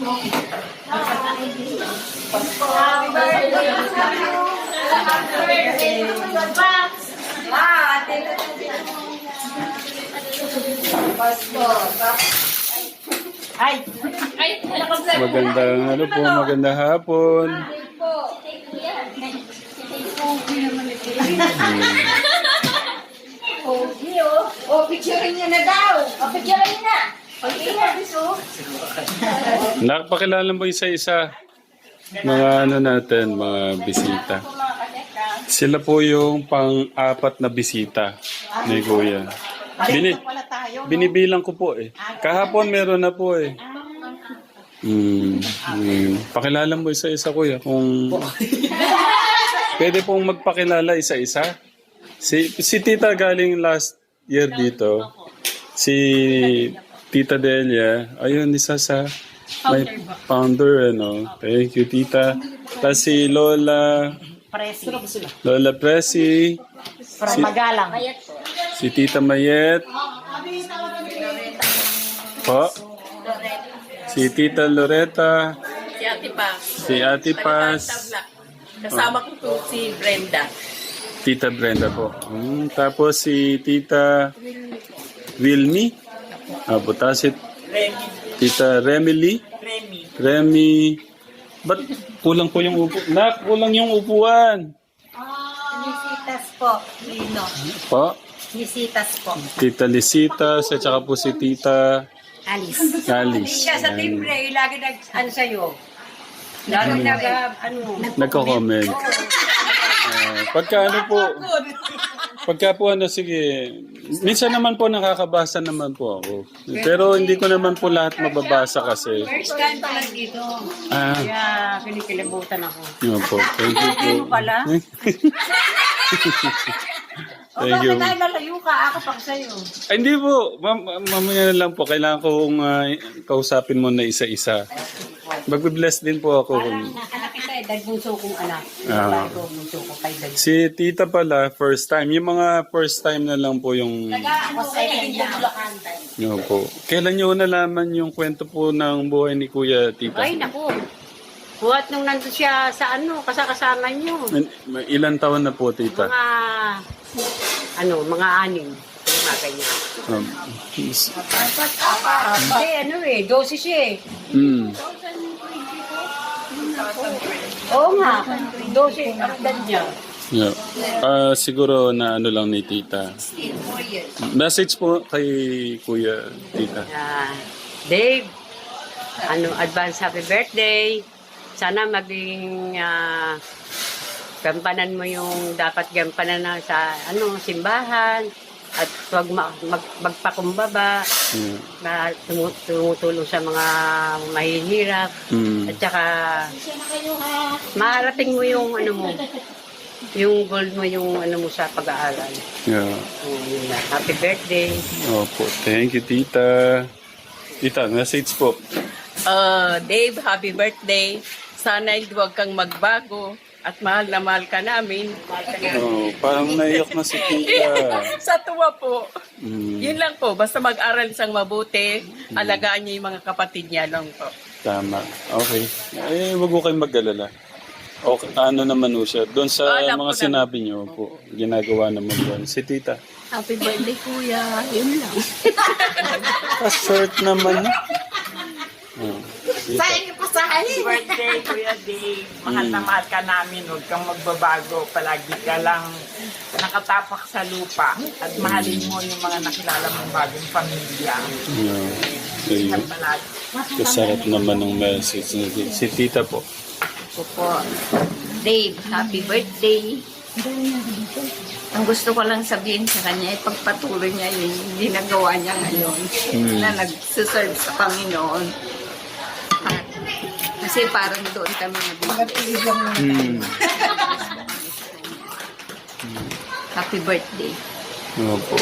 Ay, Ay, Magandang ano po, magandang hapon. Pogi oh. Oh, picturein niya na daw. Oh, picturein niya. Nakapakilala mo isa-isa. Mga ano natin, mga bisita. Sila po yung pang-apat na bisita ni Kuya. Bini, binibilang ko po eh. Kahapon meron na po eh. Hmm. hmm. Pakilala mo isa-isa kuya kung pwede pong magpakilala isa-isa. Si, si Tita galing last year dito. Si Tita Delia, ayun isa sa may founder ano. Thank you Tita. Tapos si Lola, Presi. Lola Presi, From Magalang. si Tita Mayet. Po. Si Tita Loretta, Si Ate Pa. si Ate Paz, Tabla. Kasama ko po si Brenda. Tita Brenda po. Mm, tapos si Tita Wilmy. Apo, tapos si Remy. Tita Remily. Remy. Remy. Ba't kulang po yung upo? Nak, kulang yung upuan. Nisitas po. Lino. Po. Nisitas po. Tita Lisitas, at saka po si Tita Alice. Alice. Siya sa Ayan. timbre, lagi nag, ano sa'yo? Lagi nag, ah, ano? Nagko-comment. Ah, pagka ano po, pagka po ano, sige, minsan naman po nakakabasa naman po ako. Pero hindi ko naman po lahat mababasa kasi. First time pa lang dito. Ah, Kaya kinikilabutan ako. yun po. Thank you po. Ano pala? Thank you. tayo lalayo ka? Ako pa sa'yo. Ay, hindi po. Mam mamaya na lang po. Kailangan kong ah, kausapin mo na isa-isa. Magbe-bless din po ako. kung- Dahil bunso kong anak. Ah. Bago bunso ko kay Dag. Si tita pala, first time. Yung mga first time na lang po yung... Ako second niya. Yun po. Kailan nyo nalaman yung kwento po ng buhay ni Kuya Tita? Ay, naku. Buhat nung nandun siya sa ano, kasakasama niyo. Ilan taon na po, Tita? Mga, ano, mga anim. Mga ganyan. Um, Hindi, ano eh, dosis eh. mm, Oo nga, dosis ang edad niya. yeah. Ah, siguro na ano lang ni Tita. Message po kay Kuya Tita. Ah, Dave, ano, advance happy birthday. Sana maging ah, gampanan mo yung dapat gampanan na sa ano simbahan at huwag ma- mag- magpakumbaba Yeah. na tumu- tumutulong sa mga mahihirap Mm, at saka maarating mo yung ano mo yung goal mo yung ano mo sa pag-aaral. yeah. Na. Happy birthday. Opo. Thank you, Tita. Tita, message po. Uh, Dave, happy birthday. Sana huwag kang magbago at mahal na mahal ka namin. Oh, parang naiyak na si Tita. Sa tuwa po. Mm, Yun lang po. Basta mag-aral siyang mabuti. Alagaan niya yung mga kapatid niya lang po. tama. Okay. Eh, wag ko kayong mag-alala. Okay, ano naman ho siya. Doon sa Alam mga sinabi niyo po, ginagawa naman doon. Si Tita. Happy birthday, kuya. Yun lang. Pa-short naman. Oh, Tita. Happy birthday, Kuya Dave. Mahal na mahal ka namin. Huwag kang magbabago. Palagi ka lang nakatapak sa lupa. At mahalin mo yung mga nakilala mong bagong pamilya. Yeah. Ayun. At palagi. Kasarap naman ng message. Si Tita po. Ako po. Dave, happy birthday. Ang gusto ko lang sabihin sa kanya, ipagpatuloy niya yung ginagawa niya ngayon Hmm. na nagsiserve sa Panginoon. Kasi parang doon kami nag Hmm. Happy birthday. Opo.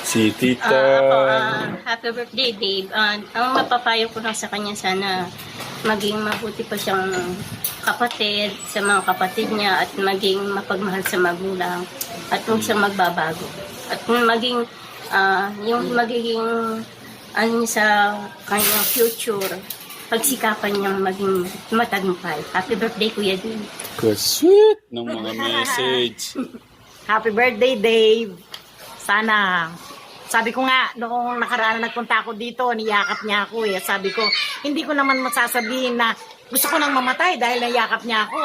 Si Tita... Ah, ako, ah, happy birthday, Dave. Ah, ang mapapayo ko lang sa kanya, sana maging mabuti pa siyang kapatid sa mga kapatid niya at maging mapagmahal sa magulang at huwag siya magbabago. At maging, ah, yung magiging ano niya sa kanyang future, pagsikapan niyang maging matagumpay. Happy birthday, Kuya Dave. Ka-sweet ng mga message. Happy birthday, Dave. Sana, sabi ko nga, noong nakaraan na nagpunta ako dito, niyakap niya ako eh. Sabi ko, hindi ko naman masasabihin na gusto ko nang mamatay dahil niyakap niya ako.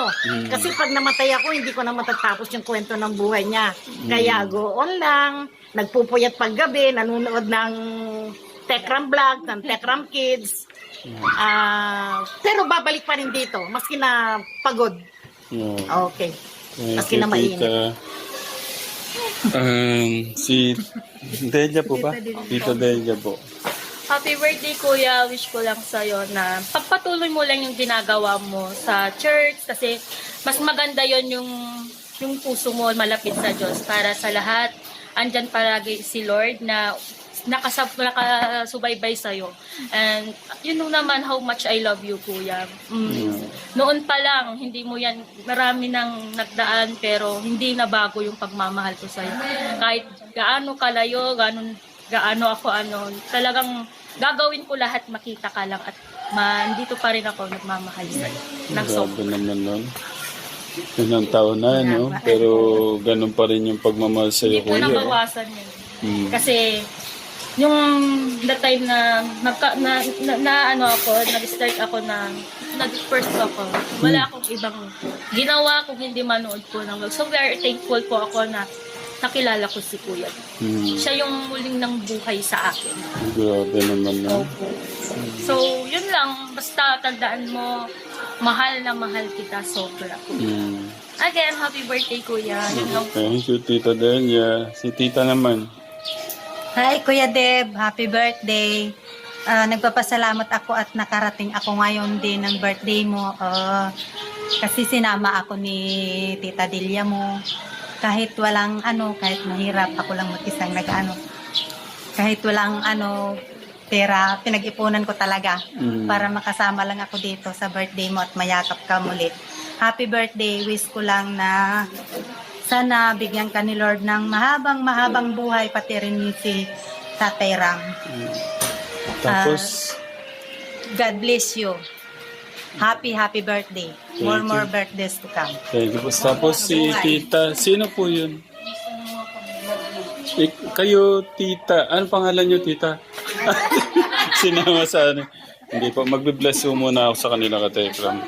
Kasi pag namatay ako, hindi ko na matatapos yung kwento ng buhay niya. Kaya go on lang, nagpupuyat paggabi, nanonood ng Tekram Vlog, ng Tekram Kids. Ah, pero babalik pa rin dito, maski na pagod. Oh. Okay. Maski na mainit. Um, si Delia po ba? Tita Delia po. Happy birthday kuya, wish ko lang sa'yo na pagpatuloy mo lang yung ginagawa mo sa church kasi mas maganda yon yung yung puso mo malapit sa Diyos para sa lahat. Andyan palagi si Lord na nakasab nakasubaybay sa'yo. And you know naman how much I love you, kuya. Mm. Noon pa lang, hindi mo yan, marami nang nagdaan pero hindi na bago yung pagmamahal ko sa'yo. Kahit gaano kalayo, gaano, gaano ako ano, talagang gagawin ko lahat makita ka lang at man, dito pa rin ako nagmamahal sa'yo. Ng Grabe naman nun. Ilang taon na, no? Pero ganun pa rin yung pagmamahal sa'yo, Hindi ko kuya. nabawasan yun. Hmm. Kasi yung the time na nagka, na, na, na ano ako, nag-start ako na nag-first ako. Wala akong ibang ginawa kung hindi manood po ng vlog. So very thankful po ako na nakilala ko si Kuya. Hmm. Siya yung muling ng buhay sa akin. Grabe naman, no? Opo. So, yun lang. Basta tandaan mo, mahal na mahal kita sobra. Hmm. Again, happy birthday, Kuya. Yun lang Thank you, Tita Delia. Si Tita naman. Hi, Kuya Deb. Happy birthday. Ah, nagpapasalamat ako at nakarating ako ngayon din ng birthday mo. Ah, kasi sinama ako ni Tita Delia mo. Kahit walang ano, kahit mahirap, ako lang mag-isang nag-ano. Kahit walang ano, pera, pinag-ipunan ko talaga Mm. para makasama lang ako dito sa birthday mo at mayakap ka muli. Happy birthday. Wish ko lang na sana bigyan ka ni Lord ng mahabang mahabang buhay pati rin ni si Tatay Ram. Tapos, God bless you. Happy, happy birthday. More, Thank more you. birthdays to come. thank you po. Tapos si Tita, sino po yun? Ik- kayo, Tita. Ano pangalan niyo, Tita? Sinama sa ano. Hindi po, magbe-bless muna ako sa kanila ka Tekram.